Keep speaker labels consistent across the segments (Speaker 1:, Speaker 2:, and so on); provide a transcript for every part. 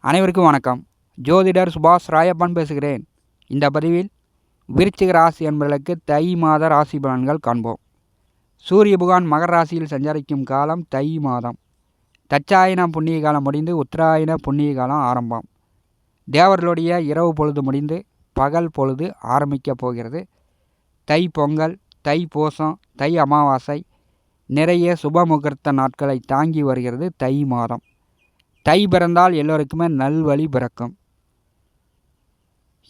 Speaker 1: அனைவருக்கும் வணக்கம். ஜோதிடர் சுபாஷ் ராயப்பன் பேசுகிறேன். இந்த பதிவில் விருச்சிக ராசி என்பதற்கு தை மாத ராசி பலன்கள் காண்போம். சூரிய புகான் மகர ராசியில் சஞ்சரிக்கும் காலம் தை மாதம். தச்சாயன புண்ணிய காலம் முடிந்து உத்தராயண புண்ணிய காலம் ஆரம்பம். தேவர்களுடைய இரவு பொழுது முடிந்து பகல் பொழுது ஆரம்பிக்கப் போகிறது. தை பொங்கல் தை பூசம் தை அமாவாசை நிறைய சுப முகூர்த்த நாட்களை தாங்கி வருகிறது தை மாதம். தை பிறந்தால் எல்லோருக்குமே நல்வழி பிறக்கும்.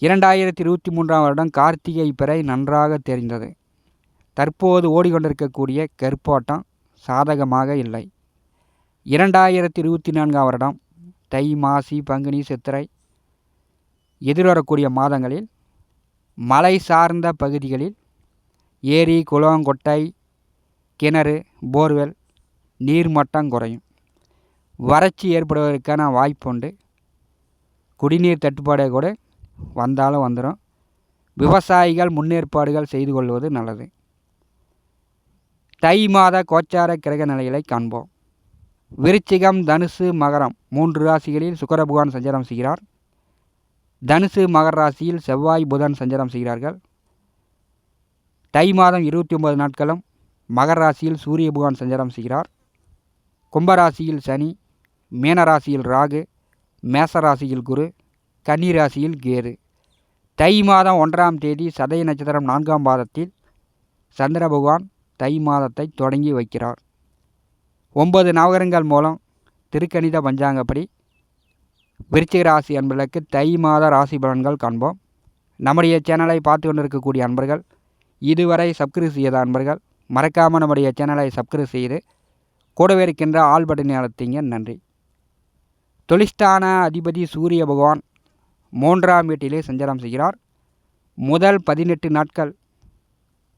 Speaker 1: இரண்டாயிரத்தி இருபத்தி மூன்றாம் வருடம் கார்த்திகை பிறை நன்றாக தெரிந்தது. தற்போது ஓடிக்கொண்டிருக்கக்கூடிய கருப்போட்டம் சாதகமாக இல்லை. இரண்டாயிரத்தி இருபத்தி நான்காம் வருடம் தை மாசி பங்குனி சித்திரை எதிர்வரக்கூடிய மாதங்களில் மலை சார்ந்த பகுதிகளில் ஏரி குளம் கொட்டை கிணறு போர்வெல் நீர்மட்டம் குறையும். வறட்சி ஏற்படுவதற்கான வாய்ப்புண்டு குடிநீர் தட்டுப்பாடு கூட வந்தாலும் வந்துடும் விவசாயிகள் முன்னேற்பாடுகள் செய்து கொள்வது நல்லது. தை மாத கோச்சார கிரக நிலைகளை காண்போம். விருச்சிகம் தனுசு மகரம் மூன்று ராசிகளில் சுக்கர புகான் சஞ்சாரம் செய்கிறார். தனுசு மகர ராசியில் செவ்வாய் புதன் சஞ்சாரம் செய்கிறார்கள். தை மாதம் இருபத்தி ஒன்பது நாட்களும் மகர ராசியில் சூரிய பகவான் சஞ்சாரம் செய்கிறார். கும்பராசியில் சனி மீனராசியில் ராகு மேசராசியில் குரு கன்னிராசியில் கேது. தை மாதம் ஒன்றாம் தேதி சதய நட்சத்திரம் நான்காம் பாதத்தில் சந்திர பகவான் தை மாதத்தை தொடங்கி வைக்கிறார். ஒன்பது நவகரங்கள் மூலம் திருக்கணித பஞ்சாங்கப்படி விருச்சிக ராசி அன்பர்களுக்கு தை மாத ராசி பலன்கள் காண்போம். நம்முடைய சேனலை பார்த்து கொண்டிருக்கக்கூடிய அன்பர்கள் இதுவரை சப்ஸ்கிரைப் செய்யாத அன்பர்கள் மறக்காமல் நம்முடைய சேனலை சப்ஸ்கிரைப் செய்து கூடவே இருக்கின்ற ஆல் பட்டனை அழுத்திங்க. நன்றி. தொழிஸ்தான அதிபதி சூரிய பகவான் மூன்றாம் வீட்டிலே சஞ்சாரம் செய்கிறார். முதல் பதினெட்டு நாட்கள்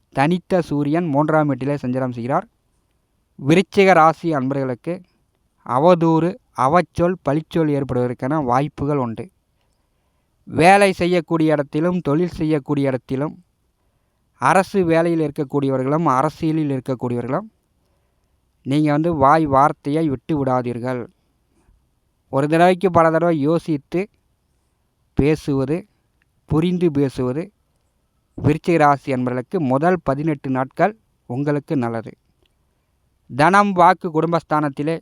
Speaker 1: தனித்த சூரியன் மூன்றாம் வீட்டிலே சஞ்சாரம் செய்கிறார். விருச்சிக ராசி அன்பர்களுக்கு அவதூறு அவச்சொல் பழிச்சொல் ஏற்படுவதற்கான வாய்ப்புகள் உண்டு. வேலை செய்யக்கூடிய இடத்திலும் தொழில் செய்யக்கூடிய இடத்திலும் அரசு வேலையில் இருக்கக்கூடியவர்களும் அரசியலில் இருக்கக்கூடியவர்களும் நீங்கள் வந்து வாய் வார்த்தையை விட்டு விடாதீர்கள். ஒரு தடவைக்கு பல தடவை யோசித்து பேசுவது புரிந்து பேசுவது விருச்சிக ராசி என்பதற்கு முதல் பதினெட்டு நாட்கள் உங்களுக்கு நல்லது. தனம் வாக்கு குடும்பஸ்தானத்திலே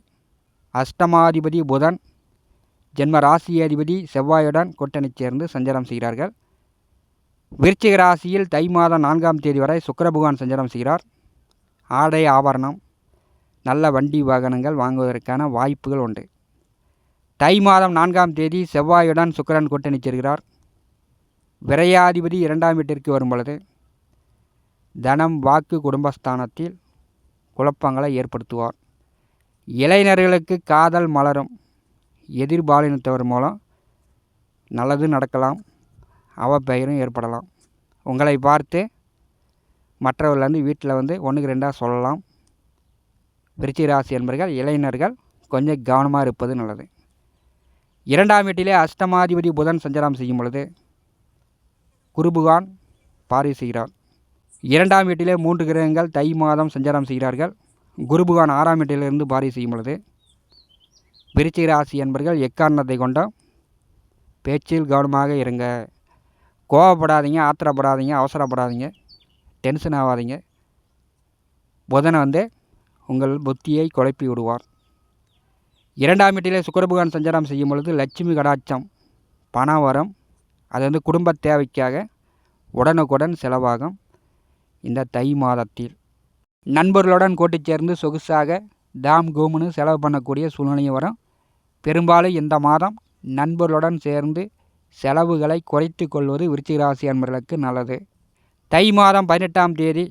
Speaker 1: அஷ்டமாதிபதி புதன் ஜென்ம ராசியாதிபதி செவ்வாயுடன் கூட்டணி சேர்ந்து சஞ்சாரம் செய்கிறார்கள். விருச்சிக ராசியில் தை மாதம் நான்காம் தேதி வரை சுக்கர பகவான் சஞ்சாரம் செய்கிறார். ஆடை ஆபரணம் நல்ல வண்டி வாகனங்கள் வாங்குவதற்கான வாய்ப்புகள் உண்டு. தை மாதம் நான்காம் தேதி செவ்வாயுடன் சுக்கரன் கூட்டணி சேர்கிறார். விரையாதிபதி இரண்டாம் வீட்டிற்கு வரும் பொழுது தனம் வாக்கு குடும்பஸ்தானத்தில் குழப்பங்களை ஏற்படுத்துவார். இளைஞர்களுக்கு காதல் மலரும். எதிர்பாலினத்தவர் மூலம் நல்லது நடக்கலாம். அவப்பெயரும் ஏற்படலாம். உங்களை பார்த்து மற்றவர்கள் வந்து வீட்டில் வந்து ஒன்றுக்கு ரெண்டாக சொல்லலாம். விருச்சிராசி என்பர்கள் இளைஞர்கள் கொஞ்சம் கவனமாக இருப்பது நல்லது. இரண்டாம் வீட்டிலே அஷ்டமாதிபதி புதன் சஞ்சாரம் செய்யும் பொழுது குருபுகான் பாரி செய்கிறார். இரண்டாம் வீட்டிலே மூன்று கிரகங்கள் தை மாதம் சஞ்சாரம் செய்கிறார்கள். குருபுகான் ஆறாம் வீட்டிலிருந்து பாரி செய்யும் பொழுது விருச்சிக ராசி என்பர்கள் எக்காரணத்தை கொண்ட பேச்சில் கவனமாக இருங்க. கோவப்படாதீங்க ஆத்திரப்படாதீங்க அவசரப்படாதீங்க டென்ஷன் ஆகாதீங்க. புதனை வந்து உங்கள் புத்தியை குழப்பி விடுவார். இரண்டாம் வீட்டிலே சுக்கரபகவான் சஞ்சாரம் செய்யும் பொழுது லட்சுமி கடாட்சம் பணம் வரும் அது வந்து குடும்ப தேவைக்காக உடனுக்குடன் செலவாகும். இந்த தை மாதத்தில் நண்பர்களுடன் கூட்டி சேர்ந்து சொகுசாக தாம் கூமுன்னு செலவு பண்ணக்கூடிய சூழ்நிலையும் வரும். பெரும்பாலும் இந்த மாதம் நண்பர்களுடன் சேர்ந்து செலவுகளை குறைத்து கொள்வது விருச்சிகராசி அன்பர்களுக்கு நல்லது. தை மாதம் பதினெட்டாம் தேதி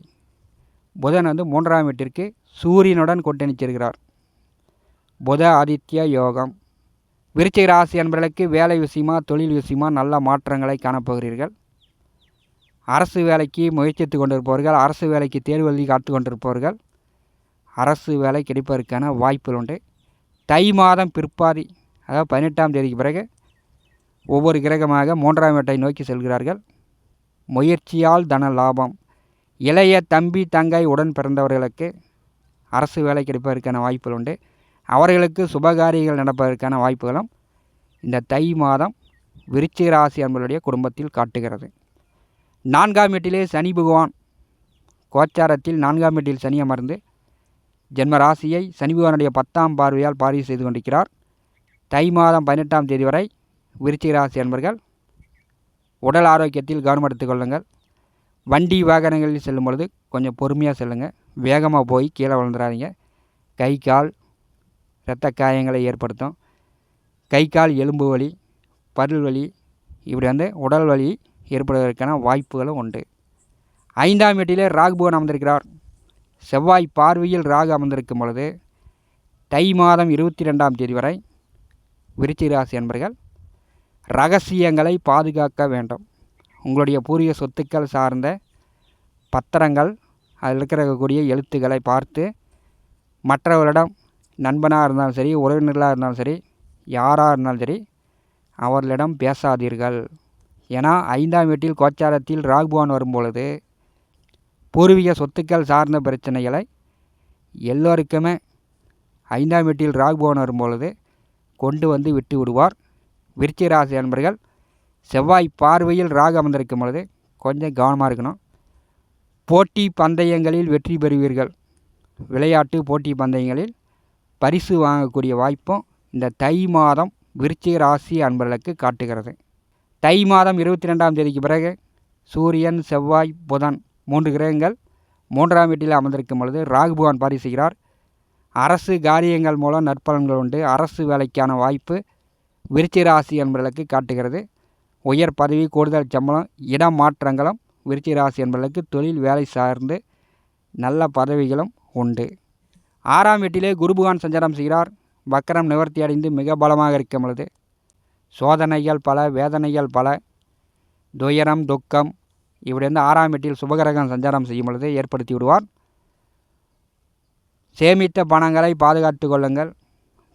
Speaker 1: புதன் வந்து மூன்றாம் வீட்டிற்கு சூரியனுடன் கூட்டணி புத ஆதித்ய யோகம். விருச்சிக ராசி என்பவர்களுக்கு வேலை விஷயமா தொழில் விஷயமா நல்ல மாற்றங்களை காணப்போகிறீர்கள். அரசு வேலைக்கு முயற்சித்து கொண்டிருப்பவர்கள் அரசு வேலைக்கு தேர்வு எழுதி காத்து கொண்டிருப்பவர்கள் அரசு வேலை கிடைப்பதற்கான வாய்ப்புகள் உண்டு. தை மாதம் பிற்பாதி அதாவது பதினெட்டாம் தேதிக்கு பிறகு ஒவ்வொரு கிரகமாக மூன்றாம் வீட்டை நோக்கி செல்கிறார்கள். முயற்சியால் தன லாபம். இளைய தம்பி தங்கை உடன் பிறந்தவர்களுக்கு அரசு வேலை கிடைப்பதற்கான வாய்ப்புகள் உண்டு. அவர்களுக்கு சுபகாரியங்கள் நடப்பதற்கான வாய்ப்புகளும் இந்த தை மாதம் விருச்சிக ராசி என்பவருடைய குடும்பத்தில் காட்டுகிறது. நான்காம் வீட்டிலே சனி பகவான். கோச்சாரத்தில் நான்காம் வீட்டில் சனி அமர்ந்து ஜென்ம ராசியை சனி பகவானுடைய பத்தாம் பார்வையால் பார்வை செய்து கொண்டிருக்கிறார். தை மாதம் பதினெட்டாம் தேதி வரை விருச்சிக ராசி அன்பர்கள் உடல் ஆரோக்கியத்தில் கவனம் எடுத்துக்கொள்ளுங்கள் வண்டி வாகனங்களில் செல்லும் பொழுது கொஞ்சம் பொறுமையாக செல்லுங்கள் வேகமாக போய் கீழே விழுந்துடாதீங்க கை கால் இரத்த காயங்களை ஏற்படுத்தும். கை கால் எலும்பு வலி பருள் வலி இப்படி வந்து உடல் வலி ஏற்படுவதற்கான வாய்ப்புகளும் உண்டு. ஐந்தாம் வீட்டிலே ராகுபவன் அமர்ந்திருக்கிறார். செவ்வாய் பார்வையில் ராகு அமர்ந்திருக்கும் பொழுது தை மாதம் இருபத்தி ரெண்டாம் தேதி வரை விருச்சிக ராசி என்பர்கள் ரகசியங்களை பாதுகாக்க வேண்டும். உங்களுடைய பூர்வீக சொத்துக்கள் சார்ந்த பத்திரங்கள் அதில் இருக்கக்கூடிய எழுத்துக்களை பார்த்து மற்றவர்களிடம் நண்பனாக இருந்தாலும் சரி உறவினர்களாக இருந்தாலும் சரி யாராக இருந்தாலும் சரி அவர்களிடம் பேசாதீர்கள். ஏன்னா ஐந்தாம் வீட்டில் கோச்சாரத்தில் ராகுபவான் வரும்பொழுது பூர்வீக சொத்துக்கள் சார்ந்த பிரச்சனைகளை எல்லோருக்குமே ஐந்தாம் வீட்டில் ராகுபவன் வரும்பொழுது கொண்டு வந்து விட்டு விடுவார். விருச்சிக ராசி அன்பர்கள் செவ்வாய் பார்வையில் ராகு அமர்ந்திருக்கும் பொழுது கொஞ்சம் கவனமாக இருக்கணும். போட்டி பந்தயங்களில் வெற்றி பெறுவீர்கள். விளையாட்டு போட்டி பந்தயங்களில் பரிசு வாங்கக்கூடிய வாய்ப்பும் இந்த தை மாதம் விருச்சிக ராசி அன்பர்களுக்கு காட்டுகிறது. தை மாதம் இருபத்தி ரெண்டாம் தேதிக்கு பிறகு சூரியன் செவ்வாய் புதன் மூன்று கிரகங்கள் மூன்றாம் வீட்டில் அமர்ந்திருக்கும் பொழுது ராகு பகவான் பாரி செய்கிறார். அரசு காரியங்கள் மூலம் நற்பலன்கள் உண்டு. அரசு வேலைக்கான வாய்ப்பு விருச்சிக ராசி என்பவர்களுக்கு காட்டுகிறது. உயர் பதவி கூடுதல் சம்பளம் இடம் மாற்றங்களும் விருச்சிக ராசி என்பவர்களுக்கு தொழில் வேலை சார்ந்து நல்ல பதவிகளும் உண்டு. ஆறாம் வீட்டிலே குருபுகான் சஞ்சாரம் செய்கிறார். வக்கரம் நிவர்த்தி அடைந்து மிக பலமாக இருக்கும் பொழுது சோதனைகள் பல வேதனைகள் பல துயரம் துக்கம் இப்படி ஆறாம் வீட்டில் சுபகிரகம் சஞ்சாரம் செய்யும் பொழுது ஏற்படுத்தி விடுவார். சேமித்த பணங்களை பாதுகாத்து கொள்ளுங்கள்.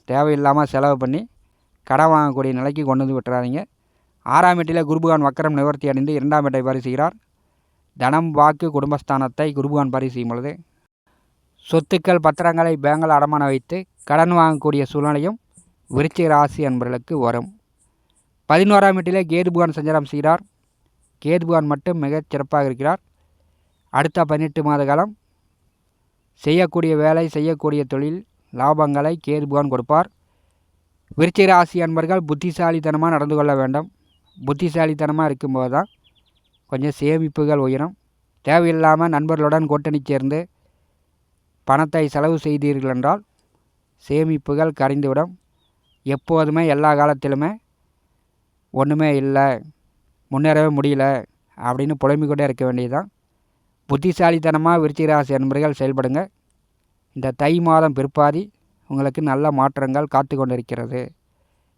Speaker 1: தேவையில்லாமல் செலவு பண்ணி கடன் வாங்கக்கூடிய நிலைக்கு கொண்டு வந்து விட்டுறாதீங்க. ஆறாம் வீட்டில் குருபுகான் வக்கரம் நிவர்த்தி அடைந்து இரண்டாம் வீட்டை பரிசுகிறார் தனம் வாக்கு குடும்பஸ்தானத்தை குருபுகான் பரி செய்யும் பொழுது சொத்துக்கள் பத்திரங்களை பேங்கில் அடமான வைத்து கடன் வாங்கக்கூடிய சூழ்நிலையும் விருச்சிக ராசி என்பவர்களுக்கு வரும். பதினோராம் வீட்டிலே கேதுபுகான் சஞ்சாரம் செய்கிறார். கேதுபுகான் மட்டும் மிகச் சிறப்பாக இருக்கிறார். அடுத்த பதினெட்டு மாத காலம் செய்யக்கூடிய வேலை செய்யக்கூடிய தொழில் லாபங்களை கேதுபுகான் கொடுப்பார். விருச்சிக ராசி அன்பர்கள் புத்திசாலித்தனமாக நடந்து கொள்ள வேண்டும். புத்திசாலித்தனமாக இருக்கும்போது தான் கொஞ்சம் சேமிப்புகள் உயரும். தேவையில்லாமல் நண்பர்களுடன் கூட்டணி சேர்ந்து பணத்தை செலவு செய்தீர்கள் என்றால் சேமிப்புகள் கரைந்துவிடும். எப்போதுமே எல்லா காலத்திலுமே ஒன்றுமே இல்லை முன்னேறவே முடியல அப்படின்னு புலம்பிக்கொண்டே இருக்க வேண்டியதுதான் புத்திசாலித்தனமாக விருச்சிகராசி அன்பர்கள் செயல்படுங்க. இந்த தை மாதம் பிற்பாதி உங்களுக்கு நல்ல மாற்றங்கள் காத்து கொண்டிருக்கிறது.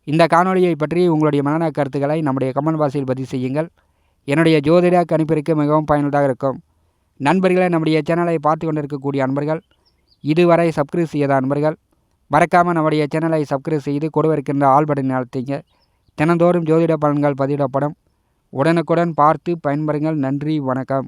Speaker 1: இந்த காணொலியை பற்றி உங்களுடைய மனநல கருத்துக்களை நம்முடைய கமெண்ட் பாக்ஸில் பதிவு செய்யுங்கள். என்னுடைய ஜோதிட கணிப்பிற்கு மிகவும் பயனுள்ளதாக இருக்கும். நண்பர்களை நம்முடைய சேனலை பார்த்து கொண்டிருக்கக்கூடிய அன்பர்கள் இதுவரை சப்ஸ்கிரைப் செய்யாத அன்பர்கள் மறக்காமல் நம்முடைய சேனலை சப்ஸ்கிரைப் செய்து கொடுவிருக்கின்ற ஆள் பட்டன் அழுத்திங்க. தினந்தோறும் ஜோதிட பலன்கள் பதிவிடப்படும். உடனுக்குடன் பார்த்து பயன்பெறுங்கள். நன்றி வணக்கம்.